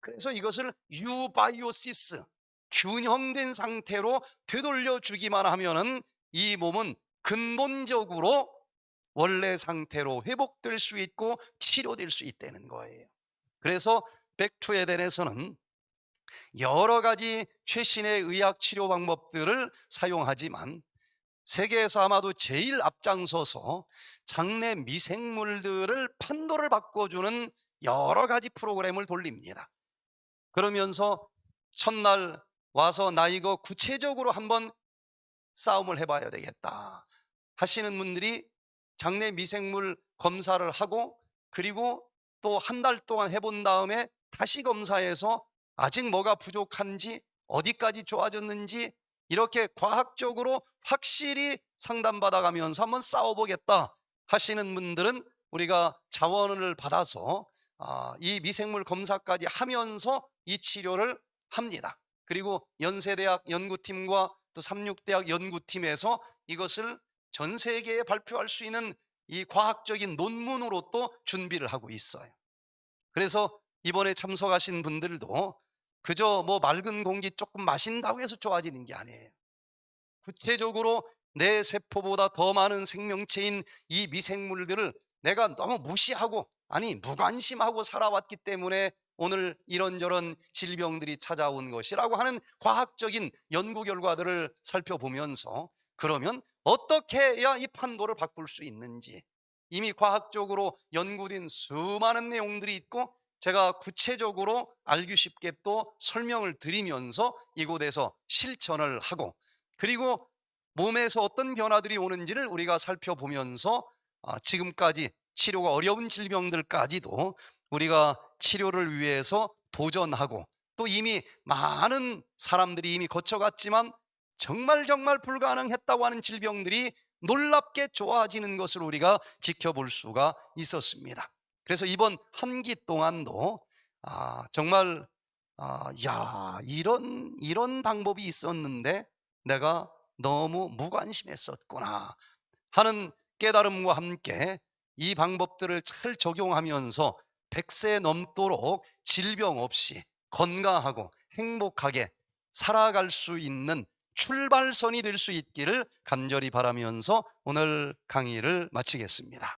그래서 이것을 유바이오시스 균형된 상태로 되돌려 주기만 하면은 이 몸은 근본적으로 원래 상태로 회복될 수 있고 치료될 수 있다는 거예요. 그래서 백투에덴에서는 여러 가지 최신의 의학 치료 방법들을 사용하지만 세계에서 아마도 제일 앞장서서 장내 미생물들을 판도를 바꿔주는 여러 가지 프로그램을 돌립니다. 그러면서 첫날 와서 나 이거 구체적으로 한번 싸움을 해봐야 되겠다 하시는 분들이 장내 미생물 검사를 하고 그리고 또 한 달 동안 해본 다음에 다시 검사해서 아직 뭐가 부족한지 어디까지 좋아졌는지 이렇게 과학적으로 확실히 상담받아가면서 한번 싸워보겠다 하시는 분들은 우리가 자원을 받아서 아, 이 미생물 검사까지 하면서 이 치료를 합니다. 그리고 연세대학 연구팀과 또 삼육대학 연구팀에서 이것을 전 세계에 발표할 수 있는 이 과학적인 논문으로 또 준비를 하고 있어요. 그래서 이번에 참석하신 분들도 그저 뭐 맑은 공기 조금 마신다고 해서 좋아지는 게 아니에요. 구체적으로 내 세포보다 더 많은 생명체인 이 미생물들을 내가 너무 무시하고 아니 무관심하고 살아왔기 때문에 오늘 이런저런 질병들이 찾아온 것이라고 하는 과학적인 연구 결과들을 살펴보면서 그러면 어떻게 해야 이 판도를 바꿀 수 있는지 이미 과학적으로 연구된 수많은 내용들이 있고 제가 구체적으로 알기 쉽게 또 설명을 드리면서 이곳에서 실천을 하고 그리고 몸에서 어떤 변화들이 오는지를 우리가 살펴보면서 아, 지금까지 치료가 어려운 질병들까지도 우리가 치료를 위해서 도전하고 또 이미 많은 사람들이 이미 거쳐갔지만 정말 정말 불가능했다고 하는 질병들이 놀랍게 좋아지는 것을 우리가 지켜볼 수가 있었습니다. 그래서 이번 한 기 동안도 아, 정말 아, 야 이런 이런 방법이 있었는데 내가 너무 무관심했었구나 하는 깨달음과 함께 이 방법들을 잘 적용하면서 100세 넘도록 질병 없이 건강하고 행복하게 살아갈 수 있는 출발선이 될 수 있기를 간절히 바라면서 오늘 강의를 마치겠습니다.